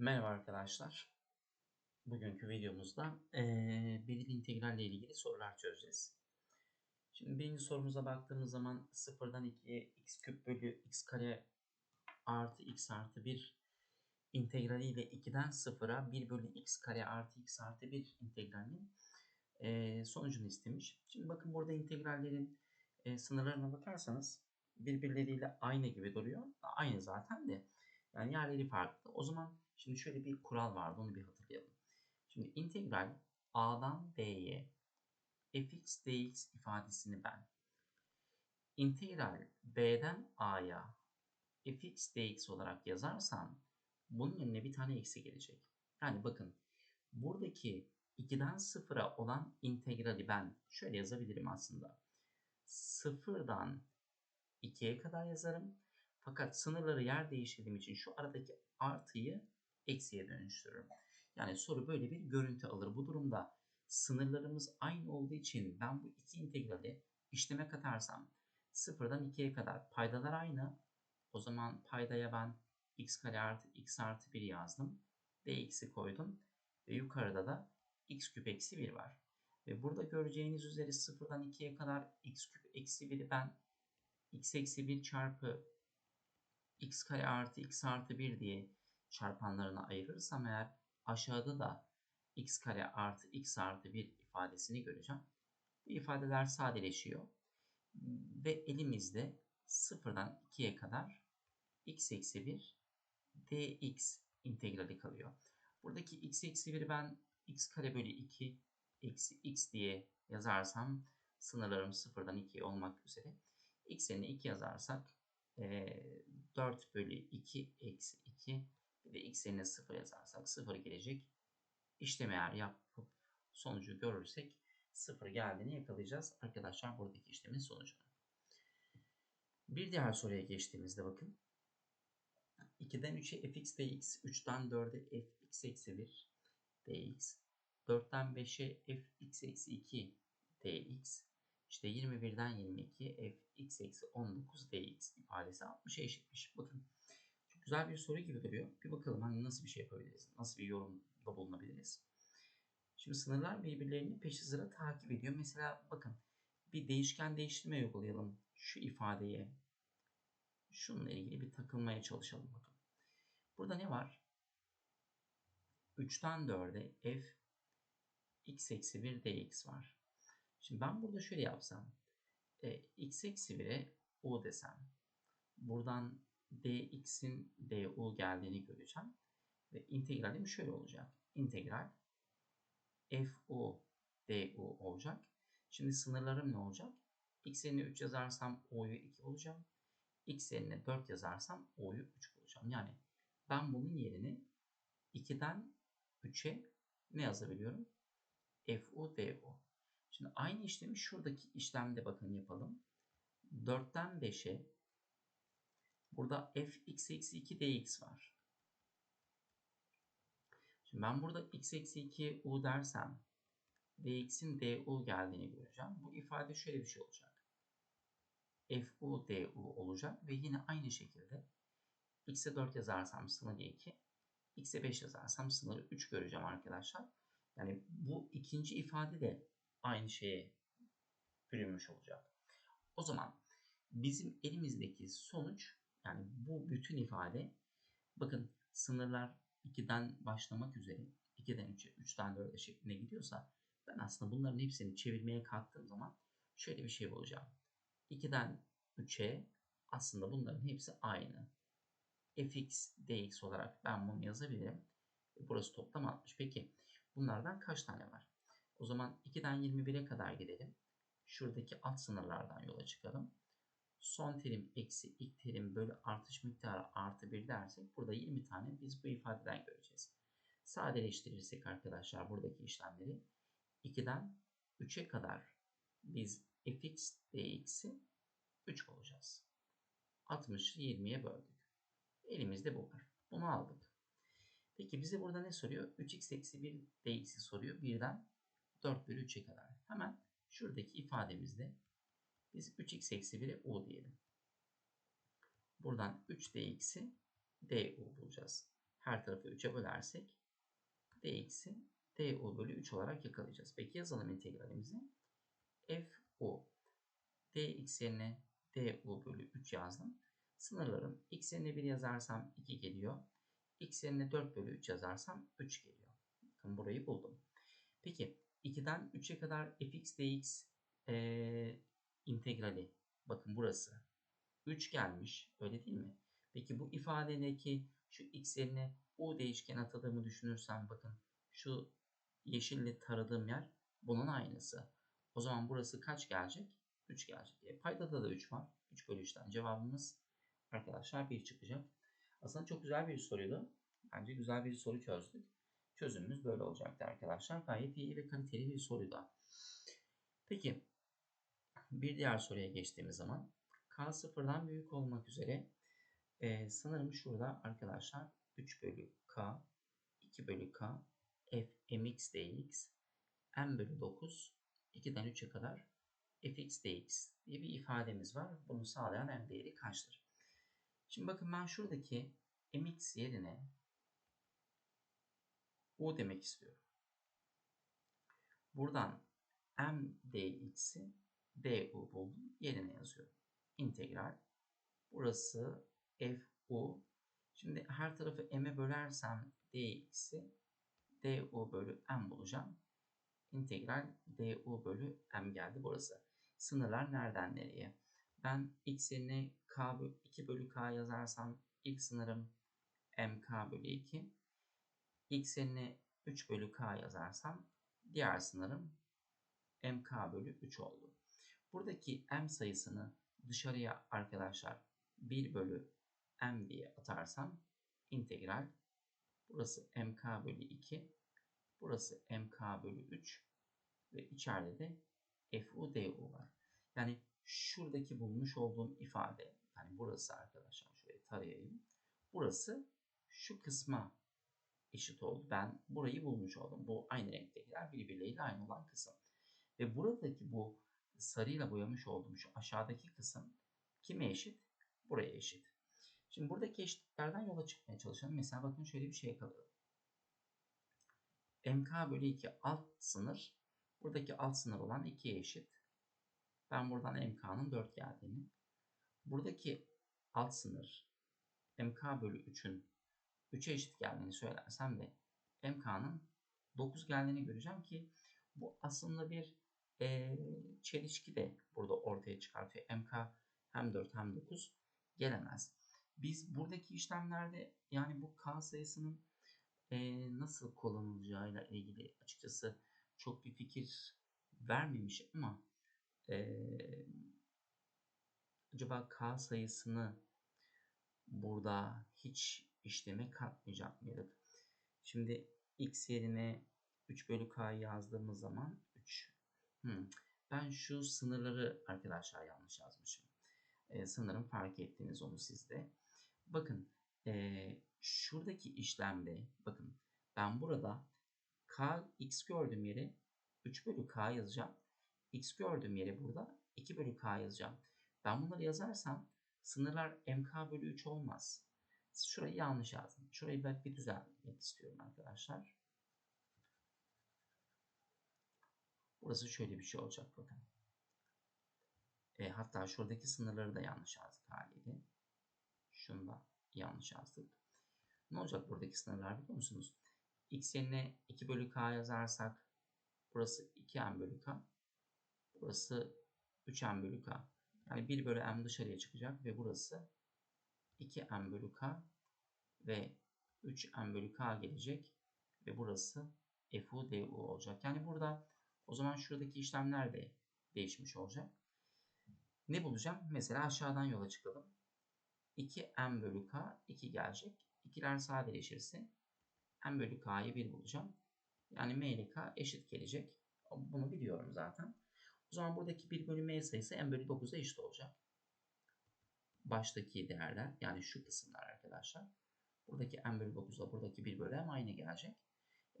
Merhaba arkadaşlar. Bugünkü videomuzda eee belirli integralle ilgili sorular çözeceğiz. Şimdi birinci sorumuza baktığımız zaman 0'dan 2'ye x küp bölü x kare artı x artı 1 integrali ile 2'den 0'a 1 bölü x kare artı x artı 1 integralinin eee, sonucunu istemiş. Şimdi bakın burada integrallerin eee, sınırlarına bakarsanız birbirleriyle aynı gibi duruyor. Aynı zaten de. Yani yerleri farklı. O zaman şimdi şöyle bir kural vardı onu bir hatırlayalım. Şimdi integral a'dan b'ye fx dx ifadesini ben integral b'den a'ya fx dx olarak yazarsam bunun önüne bir tane eksi gelecek. Yani bakın buradaki 2'den 0'a olan integrali ben şöyle yazabilirim aslında. 0'dan 2'ye kadar yazarım. Fakat sınırları yer değiştirdiğim için şu aradaki artıyı eksiye dönüştürürüm. Yani soru böyle bir görüntü alır. Bu durumda sınırlarımız aynı olduğu için ben bu iki integrali işleme katarsam 0'dan 2'ye kadar paydalar aynı. O zaman paydaya ben x kare artı x artı 1 yazdım. dx'i koydum. Ve yukarıda da x küp eksi 1 var. Ve burada göreceğiniz üzere 0'dan 2'ye kadar x küp eksi 1'i ben x eksi 1 çarpı x kare artı x artı 1 diye çarpanlarına ayırırsam eğer aşağıda da x kare artı x artı 1 ifadesini göreceğim. Bu ifadeler sadeleşiyor. Ve elimizde 0'dan 2'ye kadar x eksi 1 dx integrali kalıyor. Buradaki x eksi 1'i ben x kare bölü 2 eksi x diye yazarsam sınırlarım 0'dan 2'ye olmak üzere. x yerine 2 yazarsak 4 bölü 2 eksi 2 ve x yerine 0 yazarsak 0 gelecek. İşlemi eğer yapıp sonucu görürsek 0 geldiğini yakalayacağız arkadaşlar buradaki işlemin sonucunu. Bir diğer soruya geçtiğimizde bakın. 2'den 3'e fx dx, 3'ten 4'e fx eksi 1 dx, 4'ten 5'e fx eksi 2 dx, işte 21'den 22 fx eksi 19 dx ifadesi 60'a eşitmiş. Bakın güzel bir soru gibi duruyor. Bir bakalım hani nasıl bir şey yapabiliriz? Nasıl bir yorumda bulunabiliriz? Şimdi sınırlar birbirlerini peşi sıra takip ediyor. Mesela bakın bir değişken değiştirme uygulayalım. Şu ifadeye şununla ilgili bir takılmaya çalışalım bakın. Burada ne var? 3'ten 4'e f x eksi 1 dx var. Şimdi ben burada şöyle yapsam. E, x eksi 1'e u desem. Buradan dx'in du geldiğini göreceğim. Ve integralim şöyle olacak. İntegral fu du olacak. Şimdi sınırlarım ne olacak? x yerine 3 yazarsam o'yu 2 bulacağım. x yerine 4 yazarsam o'yu 3 bulacağım. Yani ben bunun yerine 2'den 3'e ne yazabiliyorum? fu du. Şimdi aynı işlemi şuradaki işlemde bakın yapalım. 4'ten 5'e burada fx eksi 2 dx var. Şimdi ben burada x eksi 2 u dersem dx'in du geldiğini göreceğim. Bu ifade şöyle bir şey olacak. fu du olacak ve yine aynı şekilde x'e 4 yazarsam sınırı 2, x'e 5 yazarsam sınırı 3 göreceğim arkadaşlar. Yani bu ikinci ifade de aynı şeye bürünmüş olacak. O zaman bizim elimizdeki sonuç yani bu bütün ifade bakın sınırlar 2'den başlamak üzere 2'den 3'e 3'ten 4'e şeklinde gidiyorsa ben aslında bunların hepsini çevirmeye kalktığım zaman şöyle bir şey bulacağım. 2'den 3'e aslında bunların hepsi aynı. fx dx olarak ben bunu yazabilirim. Burası toplam 60. Peki bunlardan kaç tane var? O zaman 2'den 21'e kadar gidelim. Şuradaki alt sınırlardan yola çıkalım. Son terim eksi ilk terim bölü artış miktarı artı 1 dersek burada 20 tane biz bu ifadeden göreceğiz. Sadeleştirirsek arkadaşlar buradaki işlemleri 2'den 3'e kadar biz fx dx'i 3 bulacağız. 60'ı 20'ye böldük. Elimizde bu var. Bunu aldık. Peki bize burada ne soruyor? 3x eksi 1 dx'i soruyor. Birden 4 bölü 3'e kadar. Hemen şuradaki ifademizde biz 3x eksi 1'e u diyelim. Buradan 3 dx'i du bulacağız. her tarafı 3'e bölersek dx'i du bölü 3 olarak yakalayacağız. Peki yazalım integralimizi. fu dx yerine du bölü 3 yazdım. Sınırlarım x yerine 1 yazarsam 2 geliyor. x yerine 4 bölü 3 yazarsam 3 geliyor. Bakın burayı buldum. Peki 2'den 3'e kadar fx dx e, integrali. Bakın burası. 3 gelmiş. Öyle değil mi? Peki bu ifadedeki şu x yerine u değişken atadığımı düşünürsem bakın şu yeşille taradığım yer bunun aynısı. O zaman burası kaç gelecek? 3 gelecek. E, paydada da 3 var. 3 bölü 3'ten cevabımız arkadaşlar 1 çıkacak. Aslında çok güzel bir soruydu. Bence güzel bir soru çözdük. Çözümümüz böyle olacaktı arkadaşlar. Gayet iyi ve kaliteli bir soruydu. Peki bir diğer soruya geçtiğimiz zaman k sıfırdan büyük olmak üzere e, sanırım şurada arkadaşlar 3 bölü k 2 bölü k f mx dx m bölü 9 2'den 3'e kadar fx dx diye bir ifademiz var. Bunu sağlayan m değeri kaçtır? Şimdi bakın ben şuradaki mx yerine u demek istiyorum. Buradan m dx'i du buldum. Yerine yazıyorum. İntegral. Burası fu. Şimdi her tarafı m'e bölersem dx'i du bölü m bulacağım. İntegral du bölü m geldi burası. Sınırlar nereden nereye? Ben x yerine k 2 bölü k yazarsam ilk sınırım mk bölü 2. x yerine 3 bölü k yazarsam diğer sınırım mk bölü 3 oldu. Buradaki m sayısını dışarıya arkadaşlar 1 bölü m diye atarsam integral burası mk bölü 2 burası mk bölü 3 ve içeride de fu du var. Yani şuradaki bulmuş olduğum ifade yani burası arkadaşlar şöyle tarayayım. Burası şu kısma eşit oldu. Ben burayı bulmuş oldum. Bu aynı renktekiler birbirleriyle aynı olan kısım. Ve buradaki bu sarıyla boyamış olduğum şu aşağıdaki kısım kime eşit? Buraya eşit. Şimdi buradaki eşitliklerden yola çıkmaya çalışalım. Mesela bakın şöyle bir şey kalıyor. MK bölü 2 alt sınır. Buradaki alt sınır olan 2'ye eşit. Ben buradan MK'nın 4 geldiğini. Buradaki alt sınır MK bölü 3'ün 3'e eşit geldiğini söylersem de MK'nın 9 geldiğini göreceğim ki bu aslında bir çelişki de burada ortaya çıkartıyor. MK hem 4 hem 9 gelemez. Biz buradaki işlemlerde yani bu K sayısının nasıl kullanılacağıyla ilgili açıkçası çok bir fikir vermemiş ama acaba K sayısını burada hiç işleme katmayacak mıydık? Şimdi x yerine 3 bölü k yazdığımız zaman 3. Hmm. Ben şu sınırları arkadaşlar yanlış yazmışım. Ee, sanırım fark ettiniz onu sizde. Bakın e, şuradaki işlemde bakın ben burada k x gördüğüm yere 3 bölü k yazacağım. x gördüğüm yere burada 2 bölü k yazacağım. Ben bunları yazarsam sınırlar mk bölü 3 olmaz. Şurayı yanlış yazdım. Şurayı ben bir düzeltmek istiyorum arkadaşlar. Burası şöyle bir şey olacak bakın. E, hatta şuradaki sınırları da yanlış yazdık haliyle. Şunu da yanlış yazdık. Ne olacak buradaki sınırlar biliyor musunuz? x yerine 2 bölü k yazarsak burası 2m bölü k. Burası 3m bölü k. Yani 1 bölü m dışarıya çıkacak ve burası 2m bölü k ve 3m bölü k gelecek ve burası fu du olacak. Yani burada o zaman şuradaki işlemler de değişmiş olacak. Ne bulacağım? Mesela aşağıdan yola çıkalım. 2m bölü k 2 gelecek. 2'ler sadeleşirse m bölü k'yı 1 bulacağım. Yani m ile k eşit gelecek. Bunu biliyorum zaten. O zaman buradaki 1 bölü m sayısı m bölü 9'a eşit olacak. Baştaki değerler yani şu kısımlar arkadaşlar. Buradaki m bölü 9 ile buradaki 1 bölü m aynı gelecek.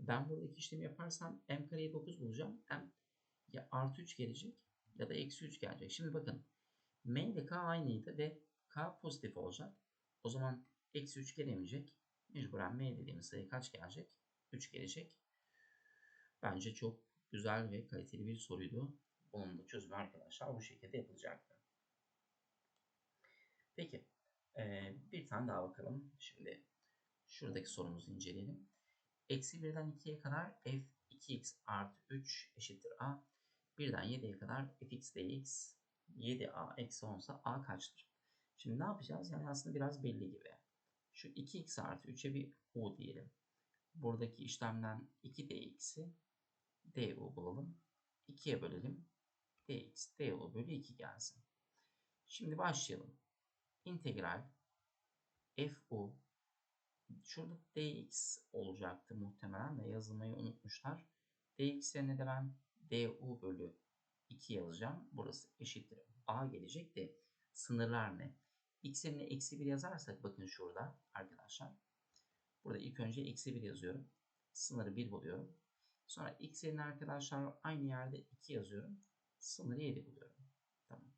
Ben buradaki işlemi yaparsam m kareyi 9 bulacağım. m ya artı 3 gelecek ya da eksi 3 gelecek. Şimdi bakın m ile k aynıydı ve k pozitif olacak. O zaman eksi 3 gelemeyecek. Mecburen m dediğimiz sayı kaç gelecek? 3 gelecek. Bence çok güzel ve kaliteli bir soruydu. Bunun da çözümü arkadaşlar bu şekilde yapılacaktı. Peki bir tane daha bakalım. Şimdi şuradaki sorumuzu inceleyelim. Eksi 1'den 2'ye kadar f 2x artı 3 eşittir a. 1'den 7'ye kadar fx dx 7a eksi 10 ise a kaçtır? Şimdi ne yapacağız? Yani aslında biraz belli gibi. Şu 2x artı 3'e bir u diyelim. Buradaki işlemden 2 dx'i du bulalım. 2'ye bölelim. dx du bölü 2 gelsin. Şimdi başlayalım. İntegral fu şurada dx olacaktı muhtemelen de yazılmayı unutmuşlar. dx yerine de ben du bölü 2 yazacağım. Burası eşittir. a gelecek de sınırlar ne? x yerine eksi 1 yazarsak bakın şurada arkadaşlar. Burada ilk önce eksi 1 yazıyorum. Sınırı 1 buluyorum. Sonra x yerine arkadaşlar aynı yerde 2 yazıyorum. Sınırı 7 buluyorum. Tamam.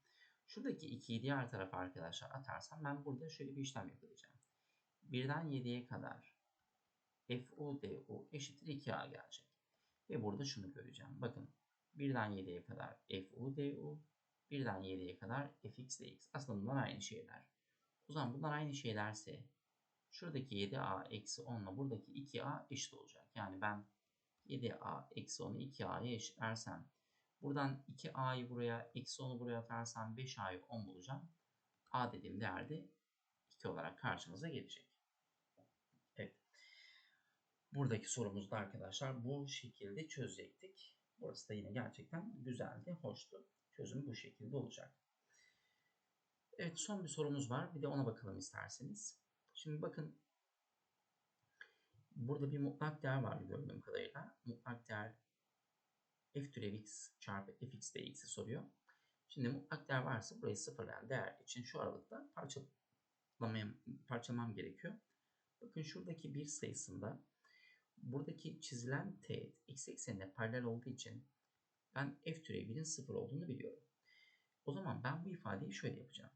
Şuradaki 2'yi diğer tarafa arkadaşlar atarsam ben burada şöyle bir işlem yapacağım. 1'den 7'ye kadar fu du eşittir 2a gelecek. Ve burada şunu göreceğim. Bakın 1'den 7'ye kadar fu du, 1'den 7'ye kadar fx dx. Aslında bunlar aynı şeyler. O zaman bunlar aynı şeylerse şuradaki 7a eksi 10 ile buradaki 2a eşit olacak. Yani ben 7a eksi 10'u 2a'ya eşitlersem buradan 2a'yı buraya eksi 10'u buraya atarsam 5a'yı 10 bulacağım. a dediğim değerde 2 olarak karşımıza gelecek. Buradaki sorumuzda arkadaşlar bu şekilde çözecektik. Burası da yine gerçekten güzeldi, hoştu. Çözüm bu şekilde olacak. Evet son bir sorumuz var. Bir de ona bakalım isterseniz. Şimdi bakın burada bir mutlak değer var gördüğüm kadarıyla. Mutlak değer f türev x çarpı fx dx'i soruyor. Şimdi mutlak değer varsa burayı sıfırlayan değer için şu aralıkta parçalamam gerekiyor. Bakın şuradaki bir sayısında buradaki çizilen teğet x eksenine paralel olduğu için ben f türev 1'in sıfır olduğunu biliyorum. O zaman ben bu ifadeyi şöyle yapacağım.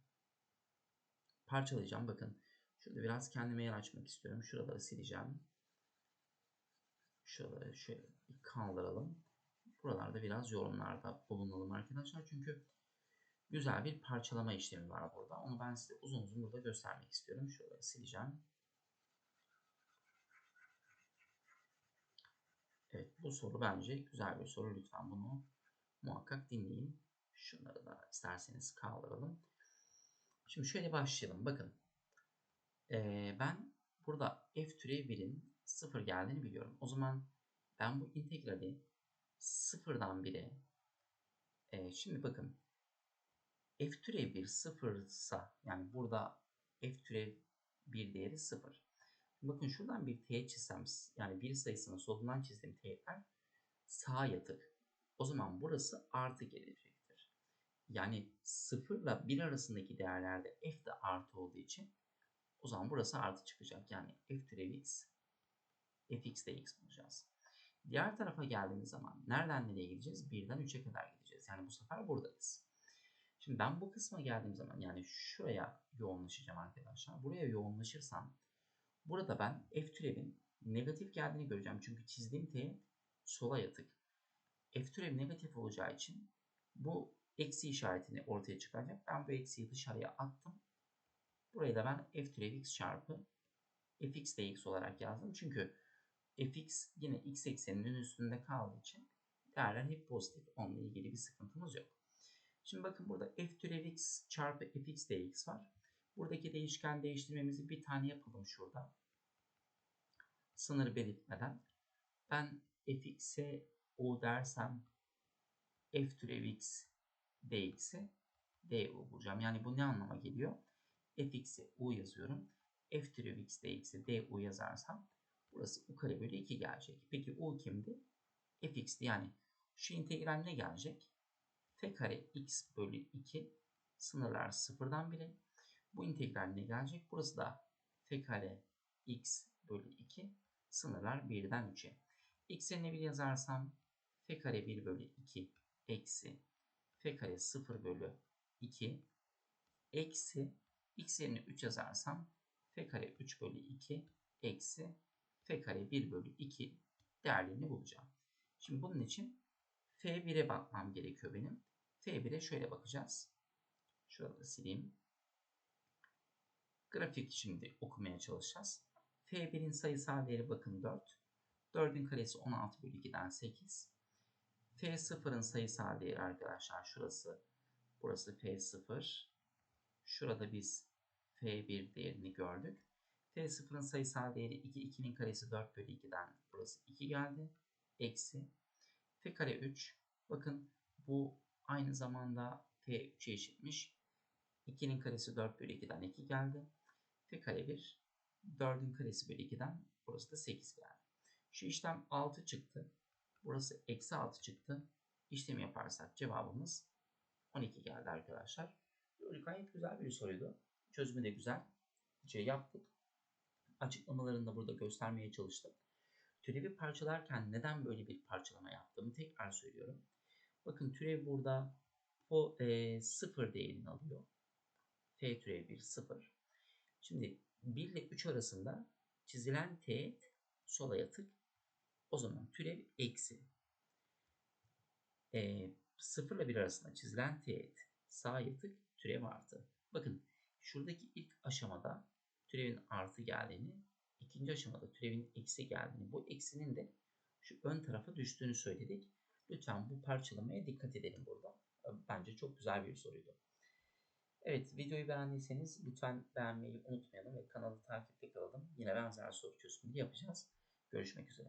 Parçalayacağım. Bakın şurada biraz kendime yer açmak istiyorum. Şuraları sileceğim. Şuraları şöyle bir kaldıralım. Buralarda biraz yorumlarda bulunalım arkadaşlar. Çünkü güzel bir parçalama işlemi var burada. Onu ben size uzun uzun burada göstermek istiyorum. Şuraları sileceğim. Evet bu soru bence güzel bir soru. Lütfen bunu muhakkak dinleyin. Şunları da isterseniz kaldıralım. Şimdi şöyle başlayalım. Bakın. Ee, ben burada f türev 1'in 0 geldiğini biliyorum. O zaman ben bu integrali sıfırdan 1'e e, şimdi bakın f türev 1 sıfırsa yani burada f türev 1 değeri 0. Bakın şuradan bir teğet çizsem yani bir sayısının solundan çizdiğim teğetler sağa yatık. O zaman burası artı gelecektir. Yani 0 ile 1 arasındaki değerlerde f de artı olduğu için o zaman burası artı çıkacak. Yani f türev x fx de x bulacağız. Diğer tarafa geldiğimiz zaman nereden nereye gideceğiz? 1'den 3'e kadar gideceğiz. Yani bu sefer buradayız. Şimdi ben bu kısma geldiğim zaman yani şuraya yoğunlaşacağım arkadaşlar. Buraya yoğunlaşırsam burada ben f türevin negatif geldiğini göreceğim. Çünkü çizdiğim teğet sola yatık. f türev negatif olacağı için bu eksi işaretini ortaya çıkaracak. Ben bu eksiyi dışarıya attım. Burayı da ben f türev x çarpı fx dx olarak yazdım. Çünkü fx yine x ekseninin üstünde kaldığı için değerler hep pozitif. Onunla ilgili bir sıkıntımız yok. Şimdi bakın burada f türev x çarpı fx dx var. Buradaki değişken değiştirmemizi bir tane yapalım şurada. Sınır belirtmeden. Ben fx'e u dersem f türev x dx'i du bulacağım. Yani bu ne anlama geliyor? fx'e u yazıyorum. f türev x dx'i du yazarsam burası u kare bölü 2 gelecek. Peki u kimdi? fx'ti. Yani şu integral ne gelecek? f kare x bölü 2 sınırlar sıfırdan 1'e. Bu integral ne gelecek? Burası da f kare x bölü 2 sınırlar 1'den 3'e. x yerine 1 yazarsam f kare 1 bölü 2 eksi f kare 0 bölü 2 eksi x yerine 3 yazarsam f kare 3 bölü 2 eksi f kare 1 bölü 2 değerlerini bulacağım. Şimdi bunun için f1'e bakmam gerekiyor benim. f1'e şöyle bakacağız. Şurada da sileyim. Grafik şimdi okumaya çalışacağız. f1'in sayısal değeri bakın 4. 4'ün karesi 16 bölü 2'den 8. f0'ın sayısal değeri arkadaşlar şurası. Burası f0. Şurada biz f1 değerini gördük. f0'ın sayısal değeri 2. 2'nin karesi 4 bölü 2'den burası 2 geldi. Eksi. f kare 3. Bakın bu aynı zamanda f3'e eşitmiş. 2'nin karesi 4 bölü 2'den 2 geldi. F kare 1. 4'ün karesi bölü 2'den burası da 8 geldi. Şu işlem 6 çıktı. Burası eksi 6 çıktı. İşlemi yaparsak cevabımız 12 geldi arkadaşlar. Böyle gayet güzel bir soruydu. Çözümü de güzel. Şey yaptık. Açıklamalarını da burada göstermeye çalıştım. Türevi parçalarken neden böyle bir parçalama yaptığımı tekrar söylüyorum. Bakın türev burada o e, sıfır değerini alıyor. T türev 1 sıfır. Şimdi 1 ile 3 arasında çizilen teğet sola yatık. O zaman türev eksi. E, 0 ile 1 arasında çizilen teğet sağ yatık türev artı. Bakın şuradaki ilk aşamada türevin artı geldiğini, ikinci aşamada türevin eksi geldiğini, bu eksinin de şu ön tarafa düştüğünü söyledik. Lütfen bu parçalamaya dikkat edelim burada. Bence çok güzel bir soruydu. Evet videoyu beğendiyseniz lütfen beğenmeyi unutmayalım ve kanalı takipte kalalım. Yine benzer soru çözümleri yapacağız. Görüşmek üzere.